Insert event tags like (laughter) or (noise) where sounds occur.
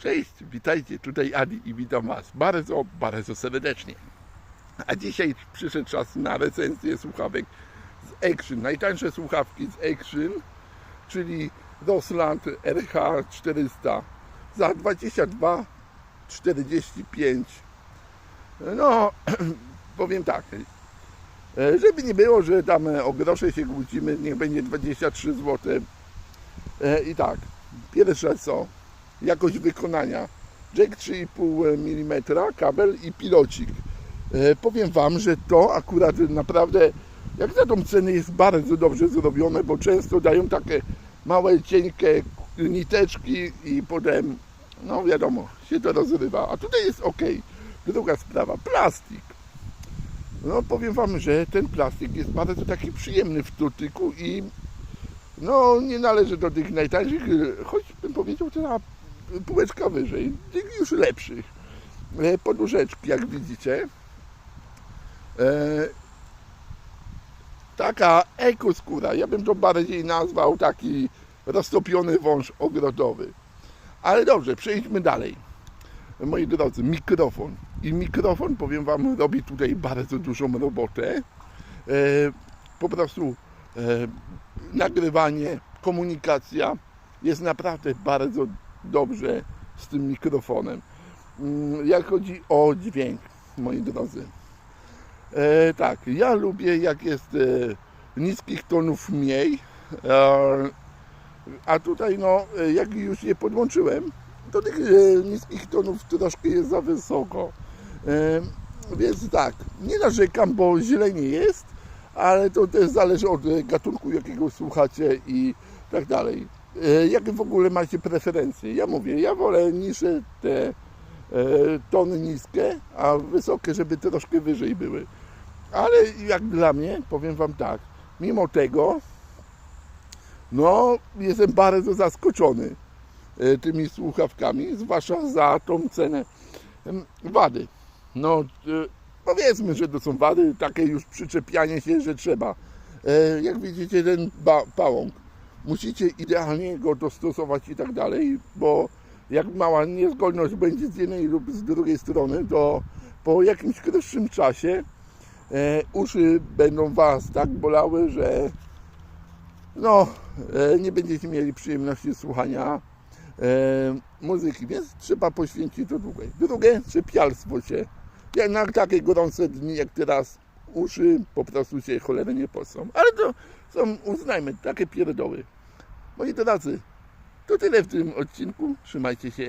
Cześć, witajcie, tutaj Adi i witam Was bardzo, bardzo serdecznie. A dzisiaj przyszedł czas na recenzję słuchawek z Action. Najtańsze słuchawki z Action, czyli Rosland RH400 za 22,45. No, (clears throat) powiem tak, żeby nie było, że tam o grosze się kłócimy, niech będzie 23 zł. E, I tak, pierwsze co, jakość wykonania. Jack 3,5 mm, kabel i pilocik. E, powiem Wam, że to akurat naprawdę, jak za tą cenę jest bardzo dobrze zrobione, bo często dają takie małe, cienkie niteczki i potem, no wiadomo, się to rozrywa. A tutaj jest ok. Druga sprawa, plastik. No powiem Wam, że ten plastik jest bardzo taki przyjemny w dotyku i no nie należy do tych najtańszych, choć bym powiedział teraz półeczka wyżej, już lepszych. E, Poduszeczki, jak widzicie. E, taka ekoskóra, ja bym to bardziej nazwał taki roztopiony wąż ogrodowy. Ale dobrze, przejdźmy dalej. Moi drodzy, mikrofon. I mikrofon, powiem Wam, robi tutaj bardzo dużą robotę. E, po prostu nagrywanie, komunikacja jest naprawdę bardzo dobrze z tym mikrofonem. Mm, Jak chodzi o dźwięk, moi drodzy. E, tak, ja lubię jak jest e, niskich tonów mniej, e, a tutaj no, e, jak już je podłączyłem, to tych e, niskich tonów troszkę jest za wysoko. E, więc tak, nie narzekam, bo źle nie jest, ale to też zależy od e, gatunku, jakiego słuchacie i tak dalej. E, Jakie w ogóle macie preferencje? Ja mówię, ja wolę niższe te e, tony niskie, a wysokie, żeby troszkę wyżej były. Ale jak dla mnie, powiem Wam tak, mimo tego, no jestem bardzo zaskoczony e, tymi słuchawkami, zwłaszcza za tą cenę. Wady. No, powiedzmy, że to są wady, takie już przyczepianie się, że trzeba. Jak widzicie, ten pałąk, musicie idealnie go dostosować i tak dalej, bo jak mała niezgodność będzie z jednej lub z drugiej strony, to po jakimś krótszym czasie e, uszy będą Was tak bolały, że no, e, nie będziecie mieli przyjemności słuchania e, muzyki, więc trzeba poświęcić to drugie. Drugie, czepialstwo się. Jak na takie gorące dni jak teraz, uszy po prostu się cholernie nie posą. Ale to są, uznajmy, takie pierdoły. Moi drodzy, to tyle w tym odcinku. Trzymajcie się.